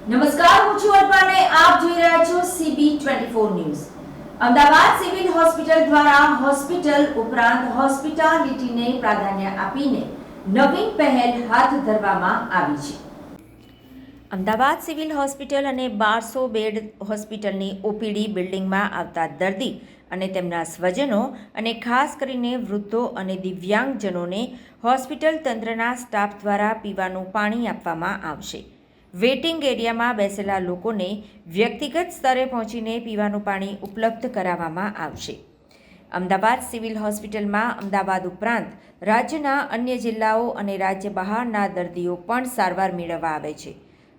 નમસ્કાર, હું છું અર્પણ આપ જોઈ રહ્યા છો CB 24 news. Ahmedabad civil hospital દ્વારા હોસ્પિટલ ઉપરાંત હોસ્પિટાલિટીને પ્રાધાન્ય આપીને નવીન પહેલ હાથ ધરવામાં આવી છે. અમદાવાદ સિવિલ હોસ્પિટલ અને બારસો બેડ હોસ્પિટલની ઓપીડી બિલ્ડિંગમાં આવતા દર્દી અને તેમના સ્વજનો અને ખાસ કરીને વૃદ્ધો અને દિવ્યાંગજનોને હોસ્પિટલ તંત્રના સ્ટાફ દ્વારા પીવાનું પાણી આપવામાં આવશે. વેઇટિંગ એરિયામાં બેસેલા લોકોને વ્યક્તિગત સ્તરે પહોંચીને પીવાનું પાણી ઉપલબ્ધ કરાવવામાં આવશે. અમદાવાદ સિવિલ હોસ્પિટલમાં અમદાવાદ ઉપરાંત રાજ્યના અન્ય જિલ્લાઓ અને રાજ્ય બહારના દર્દીઓ પણ સારવાર મેળવવા આવે છે.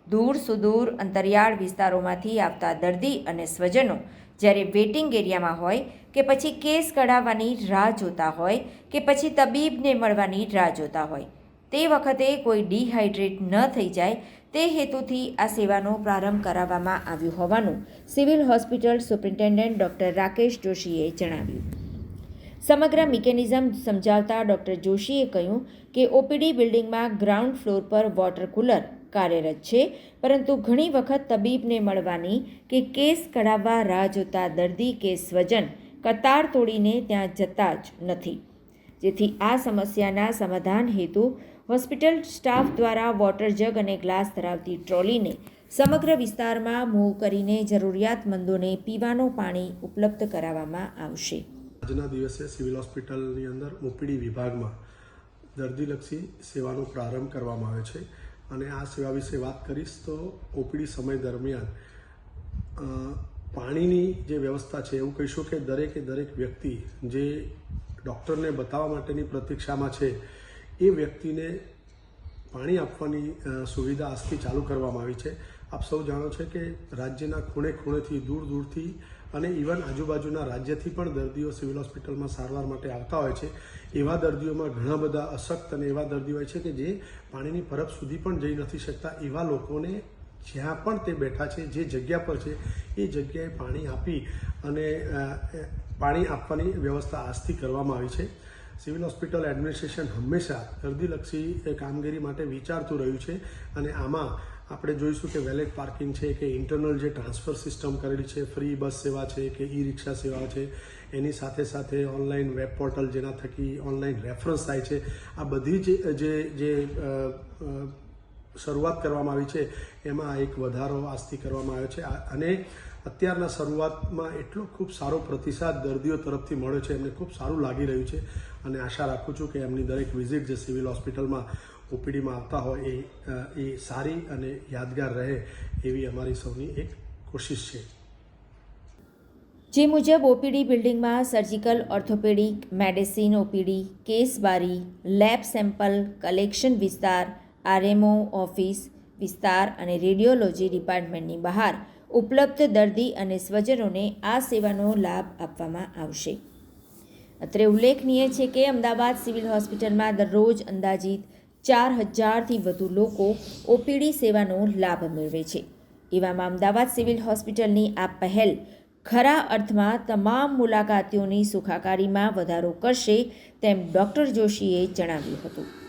દૂર સુદૂર અંતરિયાળ વિસ્તારોમાંથી આવતા દર્દી અને સ્વજનો જ્યારે વેઇટિંગ એરિયામાં હોય કે પછી કેસ કઢાવવાની રાહ જોતા હોય કે પછી તબીબને મળવાની રાહ જોતા હોય તે વખતે કોઈ ડિહાઇડ્રેટ ન થઈ જાય તે હેતુથી આ સેવાનો પ્રારંભ કરાવવામાં આવ્યો હોવાનું civil hospital superintendent doctor Rakesh જોશીએ જણાવ્યું. સમગ્ર મિકેનિઝમ સમજાવતા ડૉક્ટર જોશીએ કહ્યું કે ઓપીડી બિલ્ડિંગમાં ગ્રાઉન્ડ ફ્લોર પર વોટર કુલર કાર્યરત છે, પરંતુ ઘણી વખત તબીબને મળવાની કે કેસ કઢાવવા રાહ જોતા દર્દી કે સ્વજન કતાર તોડીને ત્યાં જતા જ નથી. જેથી આ સમસ્યાના સમાધાન હેતુ હોસ્પિટલ સ્ટાફ દ્વારા વોટર જગ અને ગ્લાસ ધરાવતી ટ્રોલીને સમગ્ર વિસ્તારમાં મૂવ કરીને જરૂરિયાતમંદોને પીવાનું પાણી ઉપલબ્ધ કરાવવામાં આવશે. આજના દિવસે સિવિલ હોસ્પિટલની અંદર ઓપીડી વિભાગમાં દર્દીલક્ષી સેવાનો પ્રારંભ કરવામાં આવે છે અને આ સેવા વિશે વાત કરીશ તો ઓપીડી સમય દરમિયાન પાણીની જે વ્યવસ્થા છે એવું કહીશું કે દરેકે દરેક વ્યક્તિ જે ડૉક્ટરને બતાવવા માટેની પ્રતીક્ષામાં છે એ વ્યક્તિને પાણી આપવાની સુવિધા આજથી ચાલુ કરવામાં આવી છે. આપ સૌ જાણો છો કે રાજ્યના ખૂણે ખૂણેથી, દૂર દૂરથી અને ઇવન આજુબાજુના રાજ્યથી પણ દર્દીઓ સિવિલ હોસ્પિટલમાં સારવાર માટે આવતા હોય છે. એવા દર્દીઓમાં ઘણા બધા અશક્ત અને એવા દર્દીઓ હોય છે કે જે પાણીની પરબ સુધી પણ જઈ નથી શકતા. એવા લોકોને જ્યાં પણ તે બેઠા છે, જે જગ્યા પર છે, એ જગ્યાએ પાણી આપી અને પાણી આપવાની વ્યવસ્થા આજથી કરવામાં આવી છે. સિવિલ હોસ્પિટલ એડમિનિસ્ટ્રેશન હંમેશા દર્દીલક્ષી કામગીરી માટે વિચારતું રહ્યું છે અને આમાં આપણે જોઈશું કે વેલેટ પાર્કિંગ છે કે ઇન્ટરનલ જે ટ્રાન્સફર સિસ્ટમ કરેલી છે, ફ્રી બસ સેવા છે કે ઈ રિક્ષા સેવા છે, એની સાથે સાથે ઓનલાઈન વેબ પોર્ટલ જેના થકી ઓનલાઈન રેફરન્સ થાય છે. આ બધી જ જે જે શરૂઆત કરવામાં આવી છે. એમાં એક વધારો આજથી કરવામાં આવ્યો છે. અને અત્યારના શરૂઆતમાં એટલો ખૂબ સારો પ્રતિસાદ દર્દીઓ તરફથી મળ્યો છે. એમને ખૂબ સારું લાગી રહ્યું છે. અને આશા રાખું છું કે એમની દરેક વિઝિટ જે સિવિલ હોસ્પિટલમાં ઓપીડીમાં આવતા હોય એ એ સારી અને યાદગાર રહે એવી અમારી સૌની એક કોશિશ છે. જે મુજબ ઓપીડી બિલ્ડિંગમાં surgical orthopaedic, medicine, OPD, case બારી, લેબ સેમ્પલ, કલેક્શન વિસ્તાર આરએમઓ, ઓફિસ વિસ્તાર અને રેડિયોલોજી ડિપાર્ટમેન્ટની બહાર ઉપલબ્ધ દર્દી અને સ્વજનોને આ સેવાનો લાભ આપવામાં આવશે. અત્રે ઉલ્લેખનીય છે કે અમદાવાદ સિવિલ હોસ્પિટલમાં દરરોજ અંદાજિત ચાર હજારથી વધુ લોકો ઓપીડી સેવાનો લાભ મેળવે છે. એવામાં અમદાવાદ સિવિલ હોસ્પિટલની આ પહેલ ખરા અર્થમાં તમામ મુલાકાતીઓની સુખાકારીમાં વધારો કરશે તેમ ડૉક્ટર જોશીએ જણાવ્યું હતું.